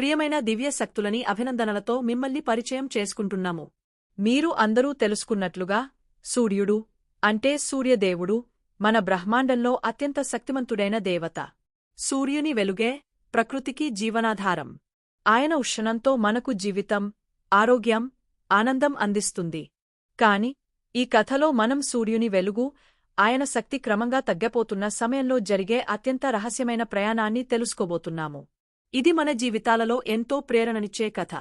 ప్రియమైన దివ్య శక్తులని అభినందనలతో మిమ్మల్ని పరిచయం చేసుకుంటున్నాము. మీరు అందరూ తెలుసుకున్నట్లుగా సూర్యుడు అంటే సూర్యదేవుడు మన బ్రహ్మాండంలో అత్యంత శక్తిమంతుడైన దేవత. సూర్యుని వెలుగే ప్రకృతికి జీవనాధారం. ఆయన ఉష్ణంతో మనకు జీవితం ఆరోగ్యం ఆనందం అందిస్తుంది. కాని ఈ కథలో మనం సూర్యుని వెలుగు ఆయన శక్తి క్రమంగా తగ్గపోతున్న సమయంలో జరిగే అత్యంత రహస్యమైన ప్రయాణాన్ని తెలుసుకోబోతున్నాము. ఇది మన జీవితాలలో ఎంతో ప్రేరణనిచ్చే కథ.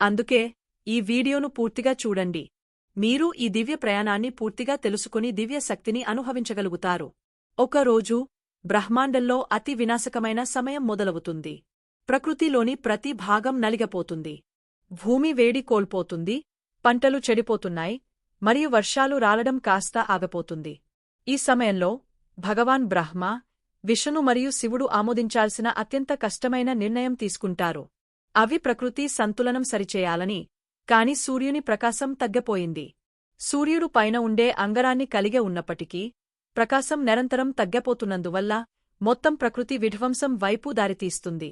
అందుకే ఈ వీడియోను పూర్తిగా చూడండి. మీరు ఈ దివ్య ప్రయాణాన్ని పూర్తిగా తెలుసుకుని దివ్య శక్తిని అనుభవించగలుగుతారు. ఒకరోజు బ్రహ్మాండంలో అతి వినాశకమైన సమయం మొదలవుతుంది. ప్రకృతిలోని ప్రతి భాగం నలిగపోతుంది. భూమి వేడి కోల్పోతుంది పంటలు చెడిపోతున్నాయి మరియు వర్షాలు రాలడం కాస్త ఆగపోతుంది. ఈ సమయంలో భగవాన్ బ్రహ్మ విష్ణు మరియు శివుడు ఆమోదించాల్సిన అత్యంత కష్టమైన నిర్ణయం తీసుకుంటారు. అవి ప్రకృతి సంతులనం సరిచేయాలని కాని సూర్యుని ప్రకాశం తగ్గపోయింది. సూర్యుడు పైన ఉండే అంగరాన్ని కలిగే ఉన్నప్పటికీ ప్రకాశం నిరంతరం తగ్గపోతున్నందువల్ల మొత్తం ప్రకృతి విధ్వంసం వైపు దారితీస్తుంది.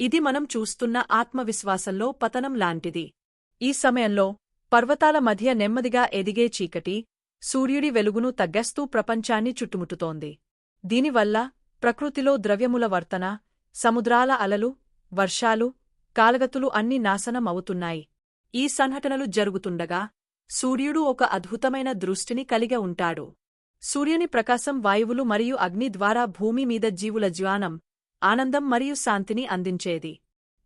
ఇది మనం చూస్తున్న ఆత్మవిశ్వాసంలో పతనం లాంటిది. ఈ సమయంలో పర్వతాల మధ్య నెమ్మదిగా ఎదిగే చీకటి సూర్యుడి వెలుగును తగ్గస్తూ ప్రపంచాన్ని చుట్టుముట్టుతోంది. దీనివల్ల ప్రకృతిలో ద్రవ్యముల వర్తన సముద్రాల అలలు వర్షాలు కాలగతులు అన్ని నాశనం అవుతున్నాయి ఈ సంఘటనలు జరుగుతుండగా సూర్యుడు ఒక అద్భుతమైన దృష్టిని కలిగి ఉంటాడు. సూర్యుని ప్రకాశం వాయువులు మరియు అగ్ని ద్వారా భూమి మీద జీవుల జ్వానం ఆనందం మరియు శాంతిని అందించేది.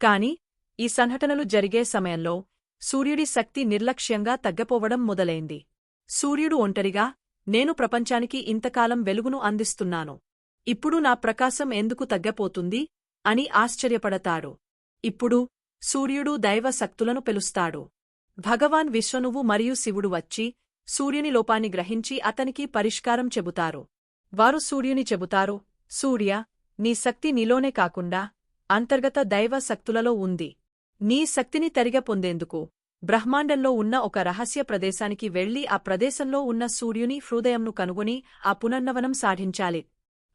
కాని ఈ సంఘటనలు జరిగే సమయంలో సూర్యుడి శక్తి నిర్లక్ష్యంగా తగ్గపోవడం మొదలైంది. సూర్యుడు ఒంటరిగా నేను ప్రపంచానికి ఇంతకాలం వెలుగును అందిస్తున్నాను. ఇప్పుడు నా ప్రకాశం ఎందుకు తగ్గపోతుంది? అని ఆశ్చర్యపడతాడు. ఇప్పుడు సూర్యుడు దైవశక్తులను పిలుస్తాడు. భగవాన్ విశ్వనువు మరియు శివుడు వచ్చి సూర్యుని లోపాన్ని గ్రహించి అతనికి పరిష్కారం చెబుతారు. వారు సూర్యుని చెబుతారు సూర్య నీ శక్తి నీలోనే కాకుండా అంతర్గత దైవ శక్తులలో ఉంది. నీ శక్తిని తరిగ పొందేందుకు బ్రహ్మాండంలో ఉన్న ఒక రహస్య ప్రదేశానికి వెళ్ళి ఆ ప్రదేశంలో ఉన్న సూర్యుని హృదయంను కనుగొని ఆ పునర్నవనం సాధించాలి.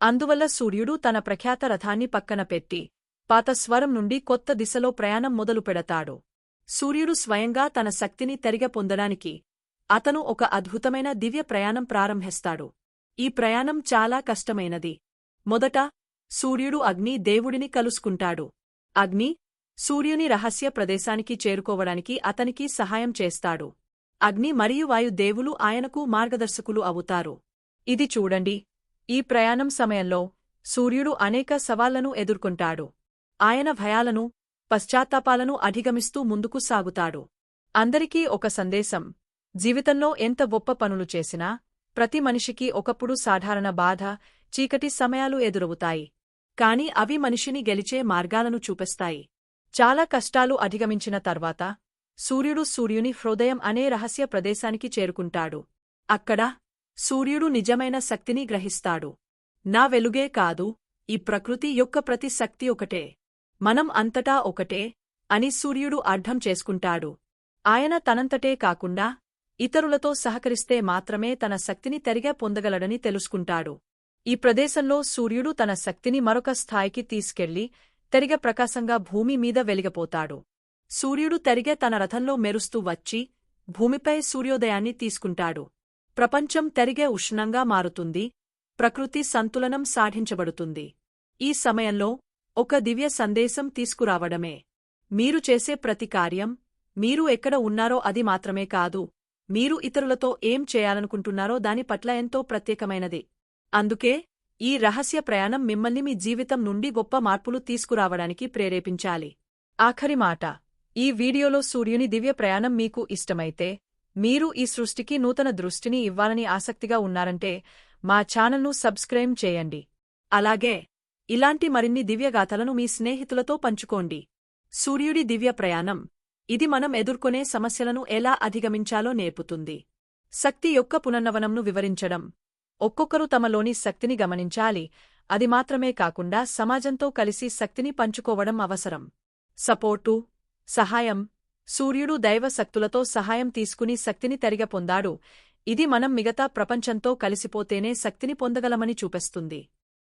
అందువల్ల సూర్యుడు తన ప్రఖ్యాత రథాన్ని పక్కన పెట్టి పాత స్వరం నుండి కొత్త దిశలో ప్రయాణం మొదలుపెడతాడు సూర్యుడు స్వయంగా తన శక్తిని తెరిగ పొందడానికి అతను ఒక అద్భుతమైన దివ్య ప్రయాణం ప్రారంభిస్తాడు. ఈ ప్రయాణం చాలా కష్టమైనది. మొదట సూర్యుడు అగ్ని దేవుడిని కలుసుకుంటాడు. అగ్ని సూర్యుని రహస్య ప్రదేశానికి చేరుకోవడానికి అతనికి సహాయం చేస్తాడు. అగ్ని మరియు వాయు దేవులు ఆయనకు మార్గదర్శకులు అవుతారు. ఇది చూడండి. ఈ ప్రయాణం సమయంలో సూర్యుడు అనేక సవాళ్ళను ఎదుర్కొంటాడు. ఆయన భయాలను పశ్చాత్తాపాలను అధిగమిస్తూ ముందుకు సాగుతాడు. అందరికీ ఒక సందేశం. జీవితంలో ఎంత గొప్ప పనులు చేసినా ప్రతి మనిషికి ఒకప్పుడు సాధారణ బాధ చీకటి సమయాలు ఎదురవుతాయి. కాని అవి మనిషిని గెలిచే మార్గాలను చూపిస్తాయి. చాలా కష్టాలు అధిగమించిన తర్వాత సూర్యుడు సూర్యుని హృదయం అనే రహస్య ప్రదేశానికి చేరుకుంటాడు. అక్కడ సూర్యుడు నిజమైన శక్తిని గ్రహిస్తాడు. నా వెలుగే కాదు ఈ ప్రకృతి యొక్క ప్రతి శక్తి ఒకటే. మనం అంతటా ఒకటే అని సూర్యుడు అర్థం చేసుకుంటాడు. ఆయన తనంతటే కాకుండా ఇతరులతో సహకరిస్తే మాత్రమే తన శక్తిని తెరిగా పొందగలడని తెలుసుకుంటాడు. ఈ ప్రదేశంలో సూర్యుడు తన శక్తిని మరొక స్థాయికి తీసుకెళ్ళి తెరిగ ప్రకాశంగా భూమి మీద వెలిగపోతాడు. సూర్యుడు తెరిగే తన రథంలో మెరుస్తూ వచ్చి భూమిపై సూర్యోదయాన్ని తీసుకుంటాడు. ప్రపంచం తెరిగే ఉష్ణంగా మారుతుంది ప్రకృతి సంతులనం సాధించబడుతుంది. ఈ సమయంలో ఒక దివ్య సందేశం తీసుకురావడమే. మీరు చేసే ప్రతి కార్యం మీరు ఎక్కడ ఉన్నారో అది మాత్రమే కాదు మీరు ఇతరులతో ఏం చేయాలనుకుంటున్నారో దాని పట్ల ఎంతో ప్రత్యేకమైనది. అందుకే ఈ రహస్య ప్రయాణం మిమ్మల్ని మీ జీవితం నుండి గొప్ప మార్పులు తీసుకురావడానికి ప్రేరేపించాలి. ఆఖరి మాట ఈ వీడియోలో సూర్యుని దివ్య ప్రయాణం మీకు ఇష్టమైతే మీరు ఈ సృష్టికి నూతన దృష్టిని ఇవ్వాలని ఆసక్తిగా ఉన్నారంటే మా ఛానల్ను సబ్స్క్రైబ్ చేయండి. అలాగే ఇలాంటి మరిన్ని దివ్యగాథలను మీ స్నేహితులతో పంచుకోండి. సూర్యుడి దివ్య ప్రయాణం. ఇది మనం ఎదుర్కొనే సమస్యలను ఎలా అధిగమించాలో నేర్పుతుంది. శక్తి యొక్క పునర్నవనంను వివరించడం. ఒక్కొక్కరు తమలోని శక్తిని గమనించాలి. అది మాత్రమే కాకుండా సమాజంతో కలిసి శక్తిని పంచుకోవడం అవసరం. సపోర్టు సహాయం సూర్యుడు దైవ శక్తులతో సహాయం తీసుకుని శక్తిని తరిగ పొందాడు. ఇది మనం మిగతా ప్రపంచంతో కలిసిపోతేనే శక్తిని పొందగలమని చూపెస్తుంది.